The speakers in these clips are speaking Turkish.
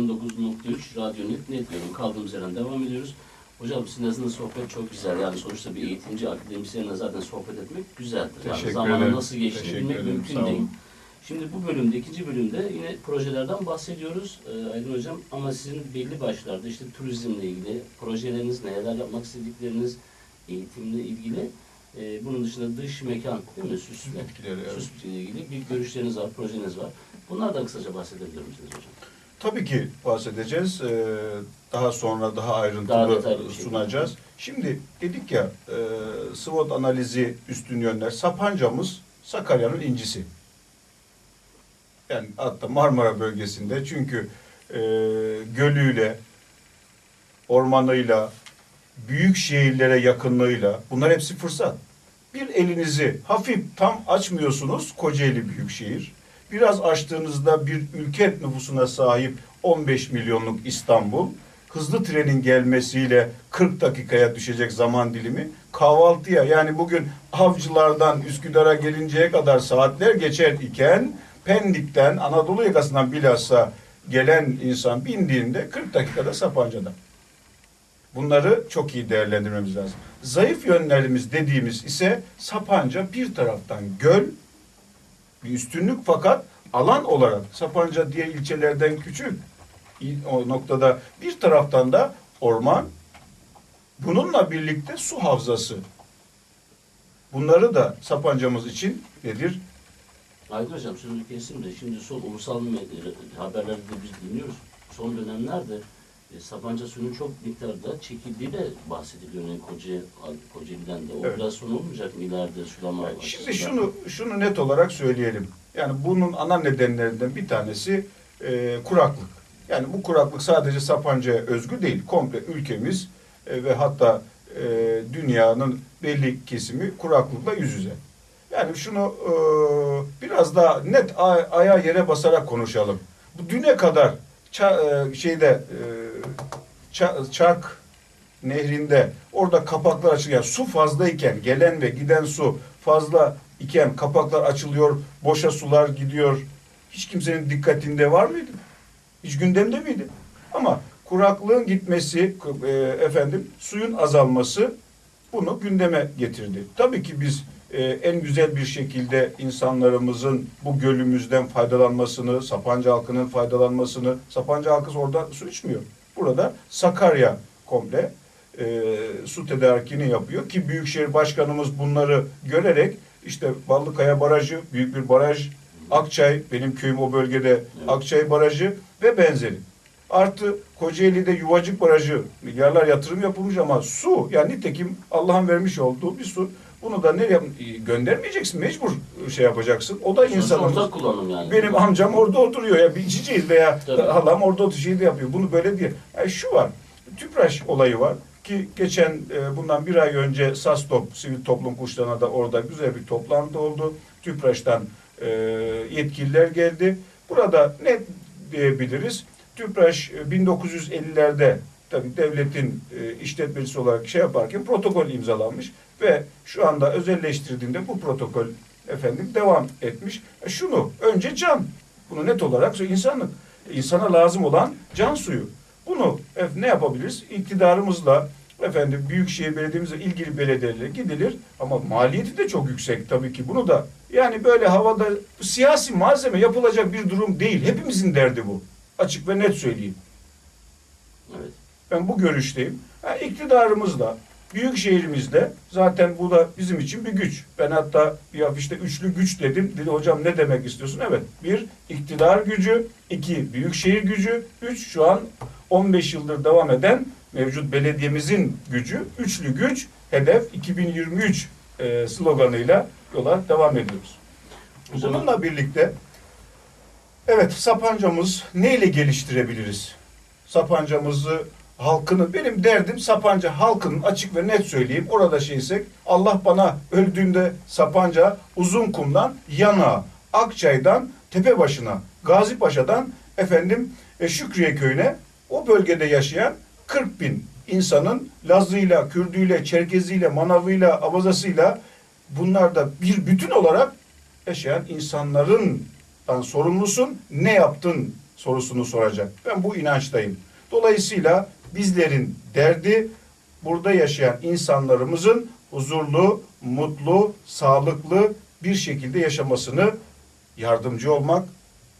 9.3 Radyo Net Net diyorum. Kaldığımız yerden devam ediyoruz. Hocam sizinle sohbet çok güzel. Yani sonuçta bir eğitimci, akademisyenle zaten sohbet etmek güzeldir. Yani Teşekkür zamanın ederim. nasıl geçtiğini Teşekkür bilmek ederim. mümkün değil. Şimdi bu bölümde, ikinci bölümde yine projelerden bahsediyoruz ee, Aydın Hocam. Ama sizin belli başlarda işte turizmle ilgili projeleriniz, neler yapmak istedikleriniz, eğitimle ilgili. Ee, bunun dışında dış mekan değil mi? Süsle. Bitkileri, evet. Süsle ilgili bir görüşleriniz var, projeniz var. Bunlardan kısaca bahsedebilir misiniz hocam? Tabii ki bahsedeceğiz. Ee, daha sonra daha Daha ayrıntılı şekilde. sunacağız. Şimdi dedik ya e, SWOT analizi üstün yönler. Sapancamız Sakarya'nın incisi. Yani hatta Marmara bölgesinde çünkü e, gölüyle, ormanıyla, büyük şehirlere yakınlığıyla bunlar hepsi fırsat. Bir elinizi hafif tam açmıyorsunuz Kocaeli Büyükşehir. Biraz açtığınızda bir ülke nüfusuna sahip 15 milyonluk İstanbul hızlı trenin gelmesiyle 40 dakikaya düşecek zaman dilimi kahvaltıya yani bugün avcılardan Üsküdar'a gelinceye kadar saatler geçer iken Pendik'ten Anadolu yakasından bilhassa gelen insan bindiğinde 40 dakikada Sapanca'da. Bunları çok iyi değerlendirmemiz lazım. Zayıf yönlerimiz dediğimiz ise Sapanca bir taraftan göl, bir üstünlük fakat alan olarak Sapanca diğer ilçelerden küçük. O noktada bir taraftan da orman, bununla birlikte su havzası. Bunları da Sapancamız için nedir? Aydın Hocam sözünü kestim de şimdi son ulusal med- haberlerde de biz dinliyoruz. Son dönemlerde e, Sapanca suyunun çok miktarda çekildiği de bahsediliyor. Yani Koca, Kocaeli'den de. O Evet. biraz sorun olmayacak mı ileride sulama Şimdi açısından? şunu şunu net olarak söyleyelim. Yani bunun ana nedenlerinden bir tanesi e, kuraklık. Yani bu kuraklık sadece Sapanca'ya özgü değil. Komple ülkemiz e, ve hatta e, dünyanın belli kesimi kuraklıkla yüz yüze. Yani şunu e, biraz daha net ay- ayağa yere basarak konuşalım. Bu düne kadar ça- e, şeyde e, ça- Çark nehrinde orada kapaklar açılıyor. Yani su fazlayken gelen ve giden su fazla iken kapaklar açılıyor, boşa sular gidiyor. Hiç kimsenin dikkatinde var mıydı? Hiç gündemde miydi? Ama kuraklığın gitmesi, e, efendim suyun azalması bunu gündeme getirdi. Tabii ki biz e, en güzel bir şekilde insanlarımızın bu gölümüzden faydalanmasını, Sapanca halkının faydalanmasını, Sapanca halkı orada su içmiyor. Burada Sakarya komple e, su tedarikini yapıyor ki Büyükşehir Başkanımız bunları görerek işte Ballıkaya Barajı büyük bir baraj, Akçay benim köyüm o bölgede Akçay Barajı ve benzeri. Artı Kocaeli'de Yuvacık Barajı milyarlar yatırım yapılmış ama su yani nitekim Allah'ın vermiş olduğu bir su. Bunu da nereye göndermeyeceksin mecbur şey yapacaksın. O da insanımız. ortak kullanım yani. Benim amcam orada oturuyor ya bir içeceğiz veya Tabii. halam orada oturuyor şey yapıyor. Bunu böyle diye. Yani şu var. Tüpraş olayı var ki geçen e, bundan bir ay önce SASTOP sivil toplum kuruluşlarına da orada güzel bir toplantı oldu. Tüpraş'tan e, yetkililer geldi. Burada ne diyebiliriz? Tüpraş e, 1950'lerde tabii devletin e, işletmecisi olarak şey yaparken protokol imzalanmış ve şu anda özelleştirdiğinde bu protokol efendim devam etmiş. E, şunu önce can. Bunu net olarak insanlık. insana lazım olan can suyu. Bunu ne yapabiliriz? İktidarımızla efendim Büyükşehir Belediye'mizle ilgili belediyelerle gidilir ama maliyeti de çok yüksek tabii ki. Bunu da yani böyle havada siyasi malzeme yapılacak bir durum değil. Hepimizin derdi bu. Açık ve net söyleyeyim. Evet. Ben bu görüşteyim. Ha, iktidarımızla, büyük şehrimizde zaten bu da bizim için bir güç. Ben hatta bir afişte üçlü güç dedim. Dedi hocam ne demek istiyorsun? Evet. Bir, iktidar gücü. iki büyük şehir gücü. Üç, şu an 15 yıldır devam eden mevcut belediyemizin gücü. Üçlü güç, hedef 2023 e, sloganıyla yola devam ediyoruz. Bununla birlikte evet Sapancamız neyle geliştirebiliriz? Sapancamızı halkını benim derdim Sapanca halkının açık ve net söyleyeyim. Orada şeysek Allah bana öldüğümde Sapanca Uzunkum'dan Yana, Akçay'dan Tepebaşı'na, Gazipaşa'dan efendim e, Şükriye köyüne o bölgede yaşayan 40 bin insanın Lazıyla, Kürdüyle, Çerkeziyle, Manavıyla, Abazasıyla bunlar da bir bütün olarak yaşayan insanların sorumlusun. Ne yaptın sorusunu soracak. Ben bu inançtayım. Dolayısıyla bizlerin derdi burada yaşayan insanlarımızın huzurlu, mutlu, sağlıklı bir şekilde yaşamasını yardımcı olmak,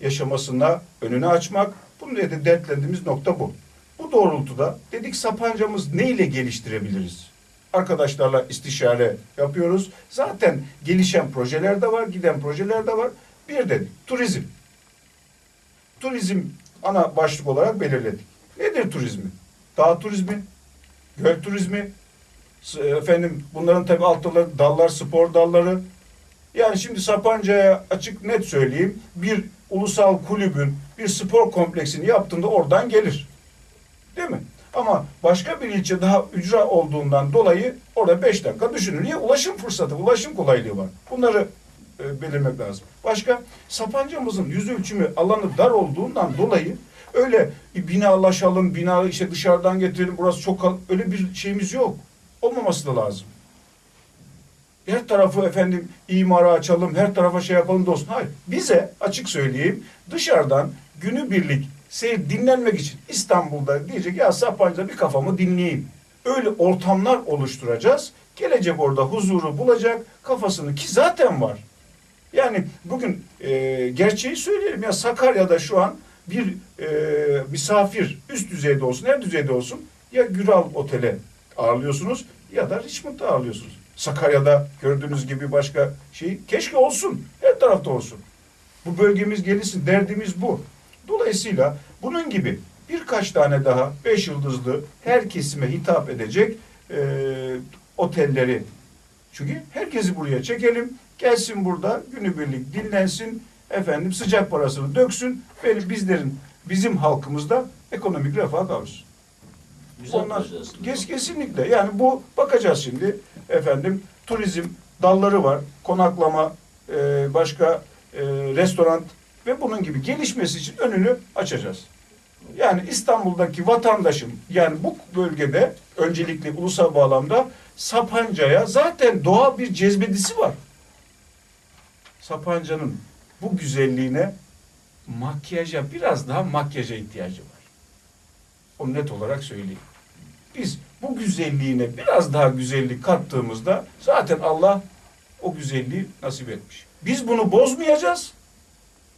yaşamasına önünü açmak. Bunu da dertlendiğimiz nokta bu. Bu doğrultuda dedik Sapanca'mız ne ile geliştirebiliriz? Arkadaşlarla istişare yapıyoruz. Zaten gelişen projeler de var, giden projeler de var. Bir dedik turizm. Turizm ana başlık olarak belirledik. Nedir turizmi? Dağ turizmi, göl turizmi, efendim bunların tabi alt dalları, dallar spor dalları. Yani şimdi Sapanca'ya açık net söyleyeyim bir ulusal kulübün bir spor kompleksini yaptığında oradan gelir. Değil mi? Ama başka bir ilçe daha ücra olduğundan dolayı orada 5 dakika düşünün. Niye? Ulaşım fırsatı, ulaşım kolaylığı var. Bunları e, belirmek lazım. Başka, Sapanca'mızın yüz ölçümü alanı dar olduğundan dolayı öyle bir binalaşalım, bina işte dışarıdan getirelim, burası çok kal- öyle bir şeyimiz yok. Olmaması da lazım. Her tarafı efendim imara açalım, her tarafa şey yapalım olsun. Hayır. Bize açık söyleyeyim dışarıdan günübirlik seyir dinlenmek için İstanbul'da diyecek ya Sapanca'da bir kafamı dinleyeyim. Öyle ortamlar oluşturacağız. Gelecek orada huzuru bulacak kafasını ki zaten var. Yani bugün e, gerçeği söyleyelim ya Sakarya'da şu an bir e, misafir üst düzeyde olsun, her düzeyde olsun ya Güral Otel'e ağırlıyorsunuz ya da Richmond'da ağırlıyorsunuz. Sakarya'da gördüğünüz gibi başka şey keşke olsun. Her tarafta olsun. Bu bölgemiz gelişsin. Derdimiz bu. Dolayısıyla bunun gibi birkaç tane daha beş yıldızlı her kesime hitap edecek e, otelleri çünkü herkesi buraya çekelim. Gelsin burada günübirlik dinlensin. Efendim sıcak parasını döksün. Ve bizlerin bizim halkımızda ekonomik refah kavuşsun. Güzel Onlar kes, kesinlikle. Yani bu bakacağız şimdi. Efendim turizm dalları var. Konaklama, e, başka e, restoran ve bunun gibi gelişmesi için önünü açacağız. Yani İstanbul'daki vatandaşın yani bu bölgede öncelikle ulusal bağlamda Sapanca'ya zaten doğa bir cezbedisi var. Sapanca'nın bu güzelliğine makyaja biraz daha makyaja ihtiyacı var. Onu net olarak söyleyeyim. Biz bu güzelliğine biraz daha güzellik kattığımızda zaten Allah o güzelliği nasip etmiş. Biz bunu bozmayacağız.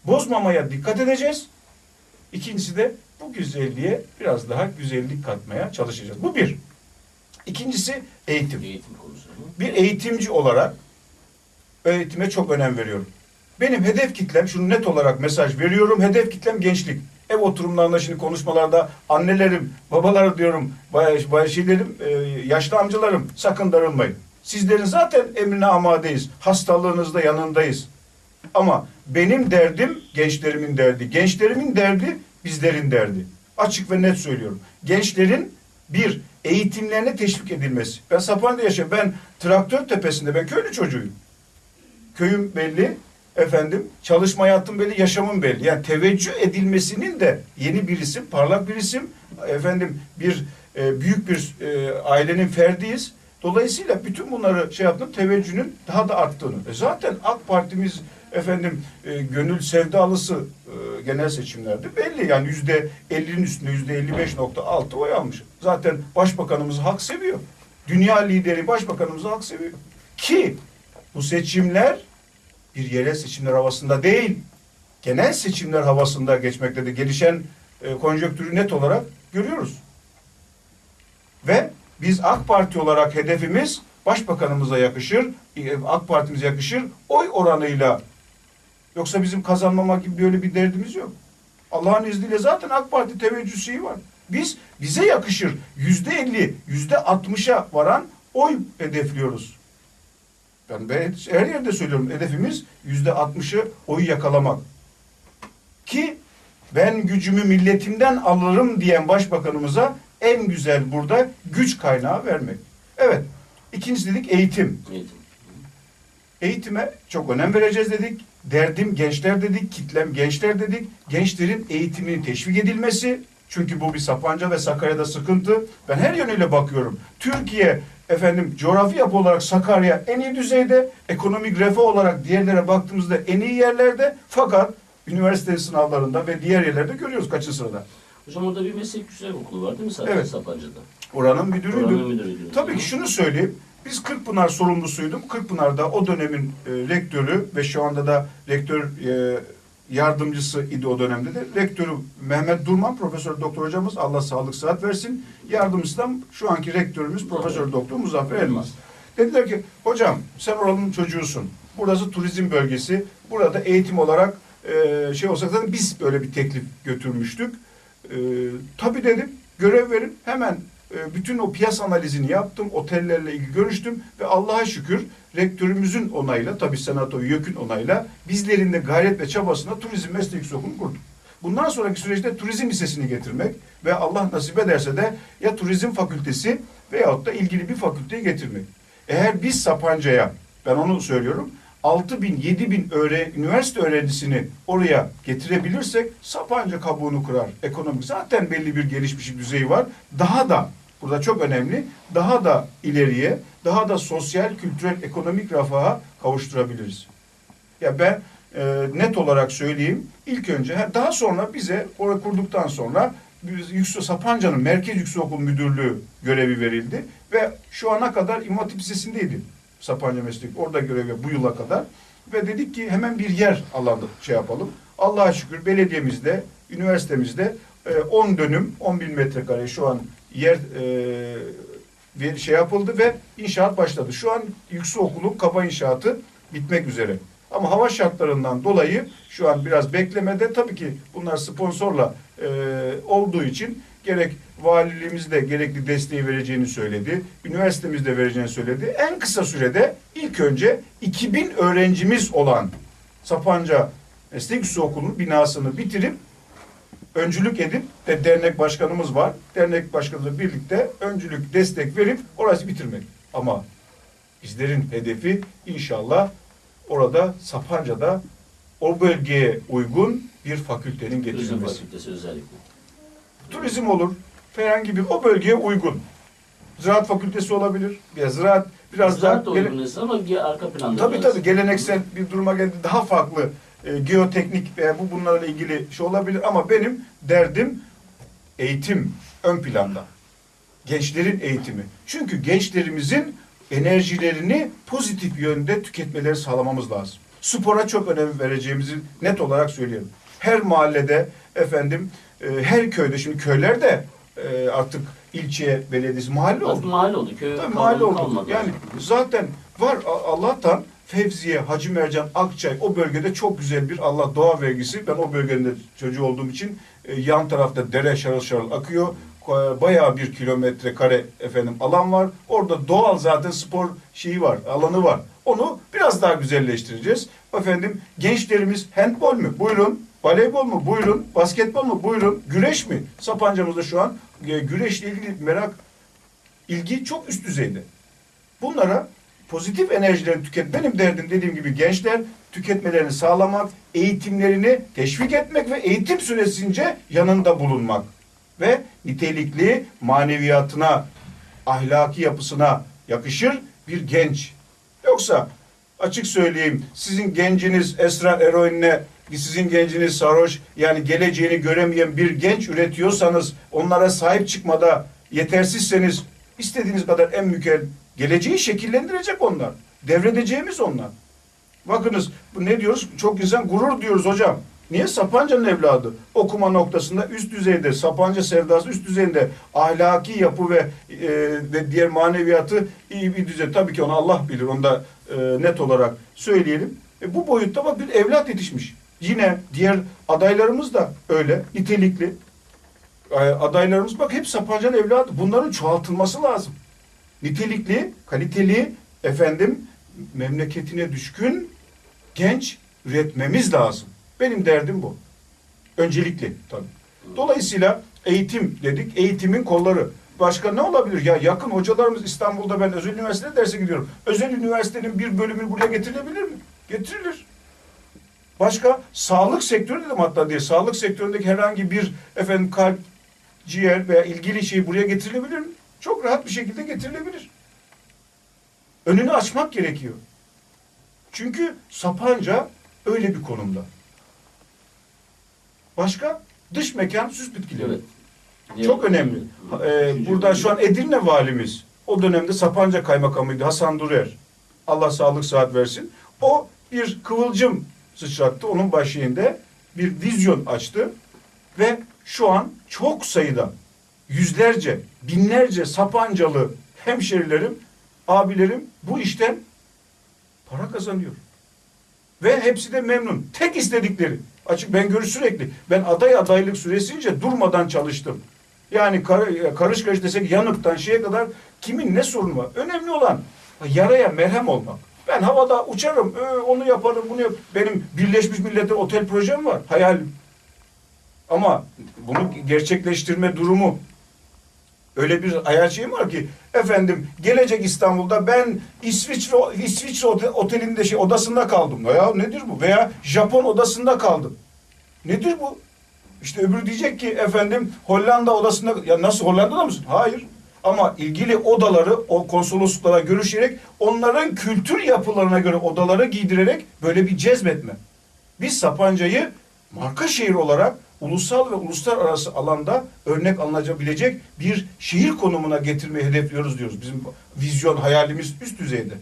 Bozmamaya dikkat edeceğiz. İkincisi de bu güzelliğe biraz daha güzellik katmaya çalışacağız. Bu bir. İkincisi eğitim. Eğitim konusu. Bir eğitimci olarak eğitime çok önem veriyorum. Benim hedef kitlem, şunu net olarak mesaj veriyorum, hedef kitlem gençlik. Ev oturumlarında şimdi konuşmalarda annelerim, babalar diyorum, şeylerim, e, yaşlı amcalarım sakın darılmayın. Sizlerin zaten emrine amadeyiz. Hastalığınızda yanındayız. Ama benim derdim gençlerimin derdi. Gençlerimin derdi bizlerin derdi. Açık ve net söylüyorum. Gençlerin bir eğitimlerine teşvik edilmesi. Ben Sapanca'da yaşıyorum. Ben traktör tepesinde ben köylü çocuğuyum. Köyüm belli. Efendim çalışma hayatım belli, yaşamım belli. Yani teveccüh edilmesinin de yeni bir isim, parlak bir isim. Efendim bir e, büyük bir e, ailenin ferdiyiz. Dolayısıyla bütün bunları şey yaptım, teveccühün daha da arttığını. E zaten AK Partimiz efendim e, gönül sevdalısı e, genel seçimlerde belli. Yani yüzde 50'nin üstünde yüzde 55.6 oy almış. Zaten başbakanımız halk seviyor. Dünya lideri başbakanımız halk seviyor. Ki bu seçimler bir yerel seçimler havasında değil, genel seçimler havasında geçmektedir. Gelişen e, konjonktürü net olarak görüyoruz. Ve biz AK Parti olarak hedefimiz başbakanımıza yakışır, e, AK Parti'mize yakışır, oy oranıyla. Yoksa bizim kazanmamak gibi böyle bir derdimiz yok. Allah'ın izniyle zaten AK Parti teveccüh şeyi var. Biz bize yakışır yüzde elli, yüzde altmışa varan oy hedefliyoruz. Ben, ben her yerde söylüyorum hedefimiz yüzde altmışı oyu yakalamak. Ki ben gücümü milletimden alırım diyen başbakanımıza en güzel burada güç kaynağı vermek. Evet. İkincisi dedik eğitim. Eğitim. Eğitime çok önem vereceğiz dedik. Derdim gençler dedik, kitlem gençler dedik. Gençlerin eğitiminin teşvik edilmesi. Çünkü bu bir Sapanca ve Sakarya'da sıkıntı. Ben her yönüyle bakıyorum. Türkiye efendim coğrafi yapı olarak Sakarya en iyi düzeyde, ekonomik refah olarak diğerlere baktığımızda en iyi yerlerde. Fakat üniversite sınavlarında ve diğer yerlerde görüyoruz kaçıncı sırada. Hocam orada bir meslek yüksek okulu var değil mi Sadece Evet. Sapanca'da? Oranın müdürüydü. Oranın müdürüydü. Tabii ki şunu söyleyeyim. Biz Kırkpınar sorumlusuydum. Kırkpınar'da o dönemin e, rektörü ve şu anda da rektör e, yardımcısı idi o dönemde de. Rektörü Mehmet Durman, Profesör Doktor hocamız Allah sağlık sıhhat versin. Yardımcısı da şu anki rektörümüz Profesör Doktor Muzaffer Elmas. Dediler ki hocam sen oranın çocuğusun. Burası turizm bölgesi. Burada eğitim olarak e, şey olsa zaten biz böyle bir teklif götürmüştük. E, tabii dedim görev verin hemen e, bütün o piyasa analizini yaptım. Otellerle ilgili görüştüm ve Allah'a şükür rektörümüzün onayla tabii senato YÖK'ün onayla bizlerin de gayret ve çabasına turizm meslek yüksekokulu kurduk. Bundan sonraki süreçte turizm lisesini getirmek ve Allah nasip ederse de ya turizm fakültesi veyahut da ilgili bir fakülteyi getirmek. Eğer biz Sapanca'ya ben onu söylüyorum 6 bin, 7 bin öğre, üniversite öğrencisini oraya getirebilirsek Sapanca kabuğunu kurar. Ekonomik zaten belli bir gelişmiş bir düzeyi var. Daha da, burada çok önemli, daha da ileriye, daha da sosyal, kültürel, ekonomik refaha kavuşturabiliriz. Ya ben e, net olarak söyleyeyim, ilk önce, ha, daha sonra bize orayı kurduktan sonra biz Yüksek Sapanca'nın Merkez Yüksekokulu Müdürlüğü görevi verildi ve şu ana kadar İmam Hatip Lisesi'ndeydim. Sapanca Meslek orada görevi bu yıla kadar ve dedik ki hemen bir yer alanda şey yapalım. Allah'a şükür belediyemizde, üniversitemizde e, 10 dönüm, 10 bin metrekare şu an yer e, şey yapıldı ve inşaat başladı. Şu an yüksekokulun kaba inşaatı bitmek üzere. Ama hava şartlarından dolayı şu an biraz beklemede. Tabii ki bunlar sponsorla e, olduğu için gerek valiliğimiz de gerekli desteği vereceğini söyledi. Üniversitemiz de vereceğini söyledi. En kısa sürede ilk önce 2000 öğrencimiz olan Sapanca Meslek Yüksekokulu'nun binasını bitirip öncülük edip de dernek başkanımız var. Dernek başkanıyla birlikte öncülük destek verip orası bitirmek. Ama bizlerin hedefi inşallah orada Sapanca'da o bölgeye uygun bir fakültenin Turizm getirilmesi. fakültesi özellikle. Turizm olur. Herhangi bir o bölgeye uygun. Ziraat fakültesi olabilir. Ya ziraat biraz Ziraat da daha gele- uygun ama arka planda. Tabii tabii geleneksel bir duruma geldi. Daha farklı e, geoteknik veya bu bunlarla ilgili şey olabilir ama benim derdim eğitim ön planda. Gençlerin eğitimi. Çünkü gençlerimizin enerjilerini pozitif yönde tüketmeleri sağlamamız lazım. Spora çok önem vereceğimizi net olarak söyleyelim. Her mahallede efendim e, her köyde şimdi köylerde e, artık ilçe belediyesi mahalle oldu. Artık mahalle oldu. Köy Tabii mahalle oldu. Yani zaten var Allah'tan Fevziye, Hacı Mercan, Akçay o bölgede çok güzel bir Allah doğa vergisi. Ben o bölgenin de çocuğu olduğum için e, yan tarafta dere şarıl şarıl akıyor. Ko- Bayağı bir kilometre kare efendim alan var. Orada doğal zaten spor şeyi var, alanı var. Onu biraz daha güzelleştireceğiz. Efendim gençlerimiz handbol mu? Buyurun. Voleybol mu? Buyurun. Basketbol mu? Buyurun. Güreş mi? Sapanca'mızda şu an e, güreşle ilgili merak ilgi çok üst düzeyde. Bunlara pozitif enerjilerini tüket. Benim derdim dediğim gibi gençler tüketmelerini sağlamak, eğitimlerini teşvik etmek ve eğitim süresince yanında bulunmak. Ve nitelikli maneviyatına, ahlaki yapısına yakışır bir genç. Yoksa açık söyleyeyim sizin genciniz esrar eroinle sizin genciniz sarhoş yani geleceğini göremeyen bir genç üretiyorsanız onlara sahip çıkmada yetersizseniz istediğiniz kadar en mükel geleceği şekillendirecek onlar. Devredeceğimiz onlar. Bakınız ne diyoruz? Çok insan gurur diyoruz hocam. Niye? Sapanca'nın evladı. Okuma noktasında üst düzeyde, Sapanca sevdası üst düzeyinde ahlaki yapı ve e, ve diğer maneviyatı iyi bir düzey. Tabii ki onu Allah bilir. Onu da e, net olarak söyleyelim. E, bu boyutta bak bir evlat yetişmiş. Yine diğer adaylarımız da öyle. Nitelikli. E, adaylarımız bak hep Sapanca'nın evladı. Bunların çoğaltılması lazım. Nitelikli, kaliteli, efendim memleketine düşkün genç üretmemiz lazım. Benim derdim bu. Öncelikli tabii. Dolayısıyla eğitim dedik. Eğitimin kolları. Başka ne olabilir? Ya yakın hocalarımız İstanbul'da ben özel üniversitede derse gidiyorum. Özel üniversitenin bir bölümü buraya getirilebilir mi? Getirilir. Başka sağlık sektörü dedim hatta diye. Sağlık sektöründeki herhangi bir efendim kalp, ciğer veya ilgili şey buraya getirilebilir mi? Çok rahat bir şekilde getirilebilir. Önünü açmak gerekiyor. Çünkü Sapanca öyle bir konumda. Başka? Dış mekan süs bitkileri. Evet. Çok önemli. Ha, e, Üçüncü burada bölüm. şu an Edirne valimiz, o dönemde Sapanca kaymakamıydı Hasan Durer. Allah sağlık saat versin. O bir kıvılcım sıçrattı. Onun başlığında bir vizyon açtı. Ve şu an çok sayıda yüzlerce, binlerce Sapancalı hemşerilerim, abilerim bu işten para kazanıyor. Ve hepsi de memnun. Tek istedikleri. Açık ben görüş sürekli. Ben aday adaylık süresince durmadan çalıştım. Yani kar, karış karış desek yanıktan şeye kadar kimin ne sorunu var? Önemli olan yaraya merhem olmak. Ben havada uçarım, ö, onu yaparım, bunu yap. Benim Birleşmiş Milletler otel projem var, hayalim. Ama bunu gerçekleştirme durumu öyle bir hayal şeyim var ki efendim gelecek İstanbul'da ben İsviçre İsviçre ote- otelinde şey odasında kaldım. Ya nedir bu? Veya Japon odasında kaldım. Nedir bu? İşte öbürü diyecek ki efendim Hollanda odasında ya nasıl Hollanda'da mısın? Hayır. Ama ilgili odaları o konsolosluklara görüşerek onların kültür yapılarına göre odaları giydirerek böyle bir cezbetme. Biz Sapanca'yı marka şehir olarak ulusal ve uluslararası alanda örnek alınabilecek bir şehir konumuna getirmeyi hedefliyoruz diyoruz. Bizim vizyon hayalimiz üst düzeyde.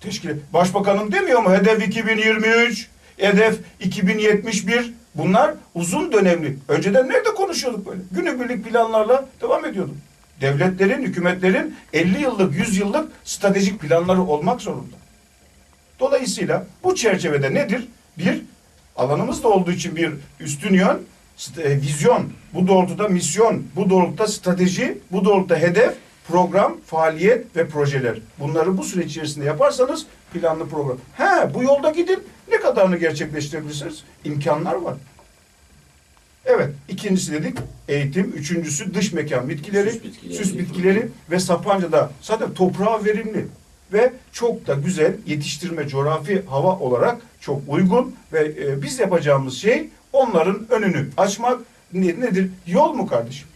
Teşkil Başbakanım demiyor mu hedef 2023, hedef 2071 bunlar uzun dönemli. Önceden nerede konuşuyorduk böyle? Günübirlik planlarla devam ediyorduk. Devletlerin, hükümetlerin 50 yıllık, 100 yıllık stratejik planları olmak zorunda. Dolayısıyla bu çerçevede nedir? Bir, alanımız da olduğu için bir üstün yön, e, vizyon, bu doğrultuda misyon, bu doğrultuda strateji, bu doğrultuda hedef, program, faaliyet ve projeler. Bunları bu süreç içerisinde yaparsanız planlı program. He, bu yolda gidin. Ne kadarını gerçekleştirebilirsiniz? İmkanlar var. Evet, ikincisi dedik eğitim, üçüncüsü dış mekan bitkileri, Süs bitkileri. süs bitkileri ve Sapanca'da zaten toprağı verimli ve çok da güzel yetiştirme coğrafi hava olarak çok uygun ve e, biz yapacağımız şey onların önünü açmak Ne- nedir? Yol mu kardeşim?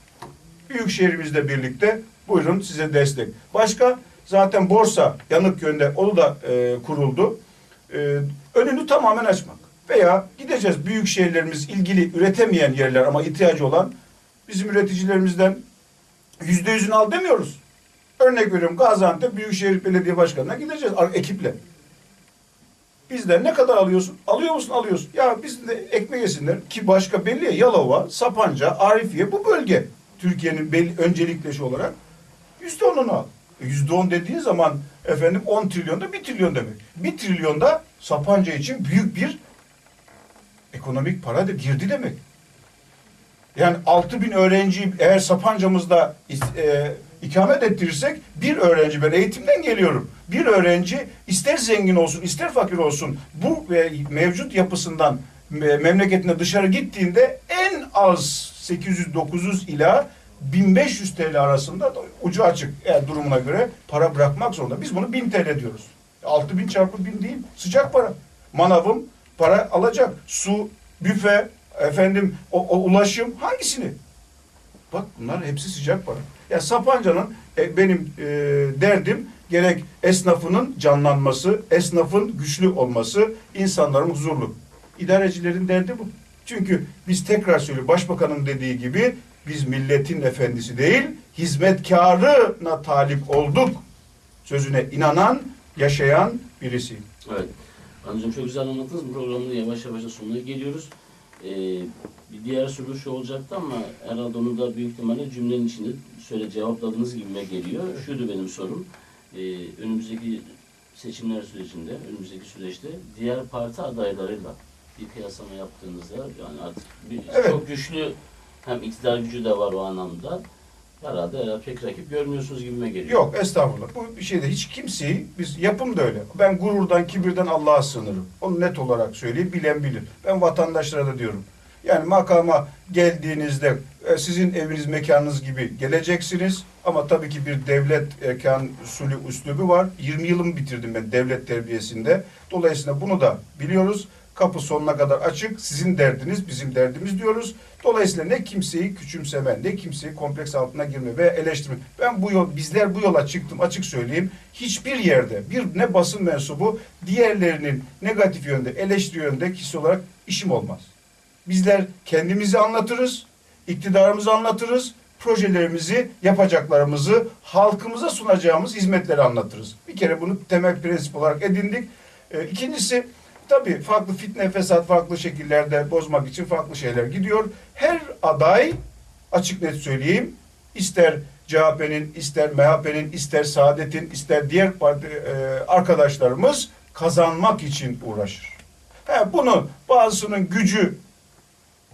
Büyük şehrimizle birlikte buyurun size destek. Başka zaten borsa yanık yönde onu da e, kuruldu. E, önünü tamamen açmak. Veya gideceğiz büyük şehirlerimiz ilgili üretemeyen yerler ama ihtiyacı olan bizim üreticilerimizden yüzde yüzünü al demiyoruz. Örnek veriyorum Gaziantep Büyükşehir Belediye Başkanı'na gideceğiz ekiple. Bizden ne kadar alıyorsun? Alıyor musun? Alıyorsun. Ya biz de ekmek yesinler ki başka belli ya Yalova, Sapanca, Arifiye bu bölge. Türkiye'nin belli, öncelikli şey olarak yüzde onunu al. E, Yüzde on dediğin zaman efendim 10 trilyonda bir trilyon demek. Bir trilyonda Sapanca için büyük bir ekonomik para da girdi demek. Yani 6 bin öğrenci eğer Sapanca'mızda e, ikamet ettirirsek bir öğrenci ben eğitimden geliyorum. Bir öğrenci ister zengin olsun ister fakir olsun bu ve mevcut yapısından me- memleketine dışarı gittiğinde en az 800-900 ila 1500 TL arasında da ucu açık eğer durumuna göre para bırakmak zorunda. Biz bunu 1000 TL diyoruz. 6000 çarpı 1000 değil sıcak para. Manavım para alacak. Su, büfe, efendim o, o ulaşım hangisini? Bak bunlar hepsi sıcak para. Ya Sapanca'nın e, benim e, derdim gerek esnafının canlanması, esnafın güçlü olması, insanların huzurlu. İdarecilerin derdi bu. Çünkü biz tekrar söylüyorum başbakanın dediği gibi biz milletin efendisi değil hizmetkarına talip olduk sözüne inanan, yaşayan birisiyim. Evet. Hanımcığım çok güzel anlattınız. Bu programda yavaş yavaş sonuna geliyoruz. Ee, bir diğer soru şu olacaktı ama herhalde onu da büyük ihtimalle cümlenin içinde söyle cevapladığınız gibime geliyor. Şuydu benim sorum. Ee, önümüzdeki seçimler sürecinde, önümüzdeki süreçte diğer parti adaylarıyla bir kıyaslama yaptığınızda yani artık bir, Evet. çok güçlü hem iktidar gücü de var o anlamda. Herhalde pek rakip görmüyorsunuz gibime geliyor. Yok estağfurullah. Bu bir şeyde hiç kimseyi biz yapım da öyle. Ben gururdan, kibirden Allah'a sığınırım. Onu net olarak söyleyeyim. Bilen bilir. Ben vatandaşlara da diyorum. Yani makama geldiğinizde e, sizin eviniz, mekanınız gibi geleceksiniz. Ama tabii ki bir devlet erkan usulü, üslubu var. 20 yılımı bitirdim ben devlet terbiyesinde. Dolayısıyla bunu da biliyoruz. Kapı sonuna kadar açık. Sizin derdiniz bizim derdimiz diyoruz. Dolayısıyla ne kimseyi küçümseme, ne kimseyi kompleks altına girme ve eleştirme. Ben bu yol, bizler bu yola çıktım açık söyleyeyim. Hiçbir yerde bir ne basın mensubu diğerlerinin negatif yönde, eleştiri yönde kişi olarak işim olmaz. Bizler kendimizi anlatırız, iktidarımızı anlatırız, projelerimizi, yapacaklarımızı, halkımıza sunacağımız hizmetleri anlatırız. Bir kere bunu temel prensip olarak edindik. E, ikincisi tabii farklı fitne, fesat farklı şekillerde bozmak için farklı şeyler gidiyor. Her aday açık net söyleyeyim ister CHP'nin, ister MHP'nin, ister Saadet'in, ister diğer parti e, arkadaşlarımız kazanmak için uğraşır. He, bunu bazısının gücü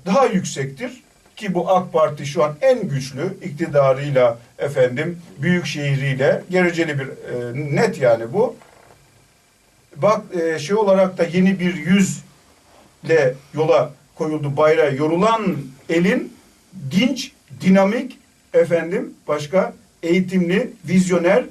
daha yüksektir ki bu AK Parti şu an en güçlü iktidarıyla efendim büyük şehriyle gereceli bir e, net yani bu. Bak e, şey olarak da yeni bir yüzle yola koyuldu bayrağı yorulan elin dinç, dinamik efendim başka eğitimli, vizyoner,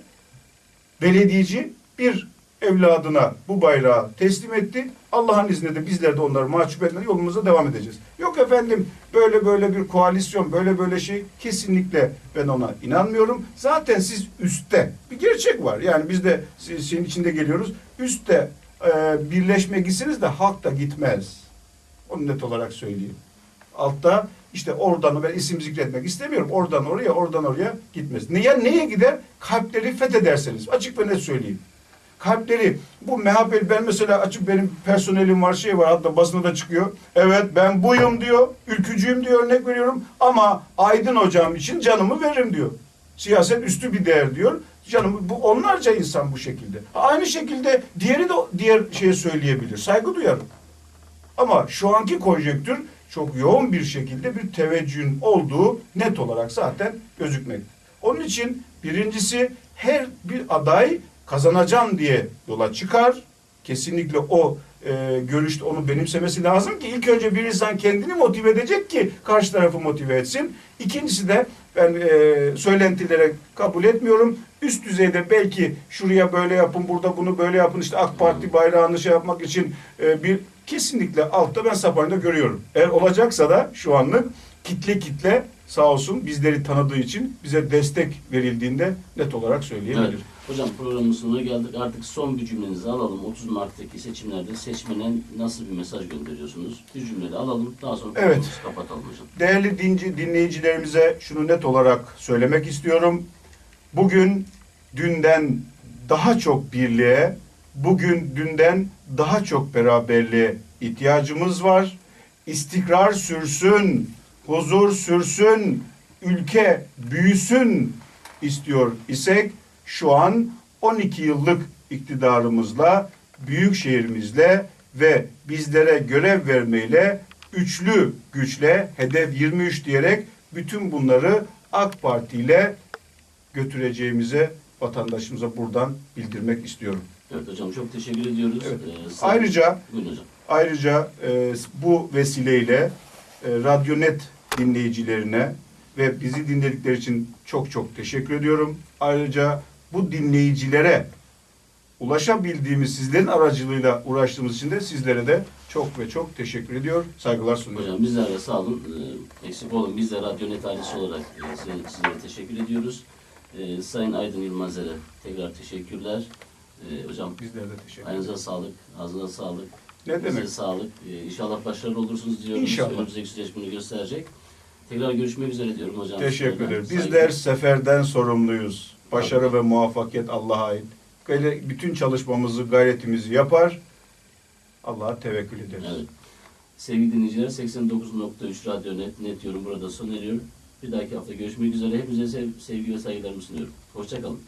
belediyeci bir evladına bu bayrağı teslim etti. Allah'ın izniyle de bizler de onları mahcup etmeden yolumuza devam edeceğiz. Yok efendim böyle böyle bir koalisyon, böyle böyle şey kesinlikle ben ona inanmıyorum. Zaten siz üstte bir gerçek var. Yani biz de si- şeyin içinde geliyoruz. Üstte e, birleşme gitsiniz de halk da gitmez. Onu net olarak söyleyeyim. Altta işte oradan ben isim zikretmek istemiyorum. Oradan oraya, oradan oraya gitmez. Neye, neye gider? Kalpleri fethederseniz. Açık ve net söyleyeyim. Kalpleri bu MHP'li ben mesela açık benim personelim var şey var hatta basına da çıkıyor. Evet ben buyum diyor. Ülkücüyüm diyor örnek veriyorum. Ama Aydın hocam için canımı veririm diyor. Siyaset üstü bir değer diyor. Canım bu onlarca insan bu şekilde. Aynı şekilde diğeri de diğer şeye söyleyebilir. Saygı duyarım. Ama şu anki konjektür çok yoğun bir şekilde bir teveccühün olduğu net olarak zaten gözükmekte. Onun için birincisi her bir aday kazanacağım diye yola çıkar. Kesinlikle o e, görüşte onu benimsemesi lazım ki ilk önce bir insan kendini motive edecek ki karşı tarafı motive etsin. İkincisi de ben e, söylentilere kabul etmiyorum. Üst düzeyde belki şuraya böyle yapın, burada bunu böyle yapın. işte AK Parti bayrağını şey yapmak için e, bir kesinlikle altta ben Sapanca'da görüyorum. Eğer olacaksa da şu anlık kitle kitle sağ olsun bizleri tanıdığı için bize destek verildiğinde net olarak Evet. Hocam programın sonuna geldik. Artık son bir cümlenizi alalım. 30 Mart'taki seçimlerde seçmene nasıl bir mesaj gönderiyorsunuz? Bir cümleyle alalım. Daha sonra Evet. kapatalım hocam. Değerli dinci, dinleyicilerimize şunu net olarak söylemek istiyorum. Bugün dünden daha çok birliğe, bugün dünden daha çok beraberliğe ihtiyacımız var. İstikrar sürsün, huzur sürsün, ülke büyüsün istiyor isek şu an 12 yıllık iktidarımızla, büyük şehrimizle ve bizlere görev vermeyle üçlü güçle hedef 23 diyerek bütün bunları AK Parti ile götüreceğimize vatandaşımıza buradan bildirmek istiyorum. Evet hocam çok teşekkür ediyoruz. Evet. Ee, Ayrıca hocam. Ayrıca e, bu vesileyle e, Radyonet dinleyicilerine ve bizi dinledikleri için çok çok teşekkür ediyorum. Ayrıca bu dinleyicilere ulaşabildiğimiz sizlerin aracılığıyla uğraştığımız için de sizlere de çok ve çok teşekkür ediyor. Saygılar sunuyorum. Hocam bizlere sağ olun. Ee, eksik olun. Biz de Radyonet ailesi olarak e, size, sizlere teşekkür ediyoruz. Ee, Sayın Aydın Yılmazer'e tekrar teşekkürler. Ee, hocam Bizlere de teşekkür ayağınıza sağlık, ağzınıza sağlık. Ne Size demek? sağlık. Ee, inşallah başarılı olursunuz diyorum. İnşallah. Önümüzdeki süreç bunu gösterecek. Tekrar görüşmek üzere diyorum hocam. Teşekkür ederim. Bizler seferden sorumluyuz. Başarı ve muvaffakiyet Allah'a ait. Gayre- Bütün çalışmamızı, gayretimizi yapar. Allah'a tevekkül ederiz. Evet. Sevgili dinleyiciler 89.3 Radyo Net, Net Yorum burada sona eriyor. Bir dahaki hafta görüşmek üzere. Hepinize sev- sevgi ve saygılarımı sunuyorum. Hoşçakalın.